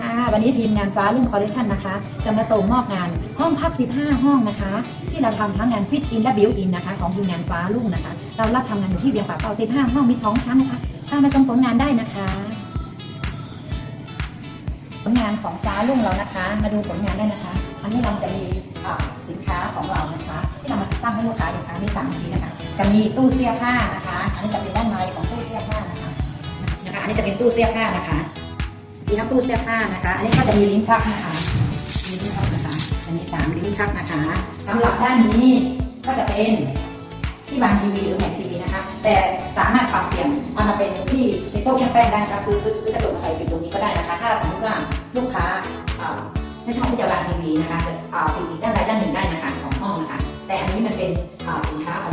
ค่ะวันนี้ทีมงานฟ้ารุ่งคอลเลคชันนะคะ จะมาส่งมอบงานห้องพัก 15 ห้องนะคะ ที่เราทำทั้งงานฟิตอินและบิวอินนะคะ ของทีมงานฟ้ารุ่งนะคะ เรารับทำงานอยู่ที่เวียงป่าเป้า15 ห้องมี 2 ชั้นนะคะเข้ามาชมผลงานได้นะคะผลงานของฟ้ารุ่งเรานะคะ มาดูผลงานได้นะคะ อันนี้เราจะมีสินค้าของเรานะคะ ที่เรามาติดตั้งให้ลูกค้าอยู่ค่ะมีสามชิ้นนะคะ จะมีตู้เสื้อผ้านะคะ อันนี้จะเป็นด้านในของตู้เสื้อผ้านะคะนะคะ อันนี้จะเป็นตู้เสื้อผ้านะคะ มีทั้งตู้เสื้อผ้านะคะ อันนี้ก็จะมีลิ้นชักนะคะมีลิ้นชักนะคะอันนี้สามลิ้นชักนะคะสำหรับด้านนี้ก็จะเป็นที่วางทีวีหรือแผ่นทีวีนะคะ แต่สามารถปรับเปลี่ยนมันมาเป็นที่เป็นโต๊ะแช่แป้งได้นะคะคือซื้อซื้อกระจกมาใส่ปิดตรงนี้ก็ได้นะคะ ถ้าสมมติว่าลูกค้าไม่ชอบที่จะวางทีวีนะคะจะอ่าปิดอีกด้านใดด้านหนึ่งได้นะคะของห้องนะคะ แต่อันนี้มันเป็นสินค้าของ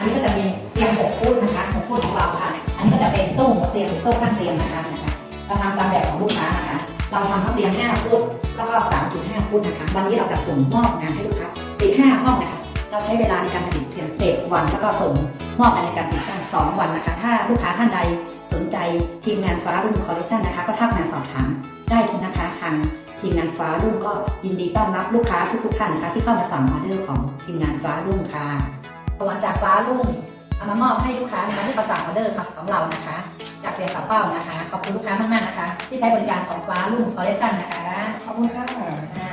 อันนี้ก็จะเป็นเตียง6ฟุตนะคะ6ฟุตของเราค่ะ อันนี้ก็จะเป็นตู้หัวเตียงหรือตู้ข้างเตียงนะคะนะคะเราทำตามแบบของลูกค้านะคะ เราทำทั้งเตียง5ฟุตแล้วก็3.5ฟุตนะคะ วันนี้เราจะส่งมอบงานให้ลูกค้า4-5ห้าห้องนะคะ เราใช้เวลาในการผลิตเพียง7วัน แล้วก็ส่งมอบในการติดตั้งวันนะคะ ถ้าลูกค้าท่านใดสนใจทีมงานฟ้ารุ่นคอลเลคชันนะคะ ก็ทักมาสอบถามได้ทุกนะคะทางทีมงานฟ้ารุ่งก็ยินดีต้อนรับลูกค้าทุกๆท่านนะคะที่เข้ามาสั่งออเดอร์ของทีมงานฟ้ารุ่งค่ะ รางวันจากฟ้ารุ่งเอามามอบให้ลูกค้านะคะที่ประสั่งออเดอร์ของเรานะคะ จากเรียนเสาเป้านะคะ ขอบคุณลูกค้ามากๆนะคะ ที่ใช้บริการของฟ้ารุ่งคอลเลคชันนะคะ ขอบคุณค่ะ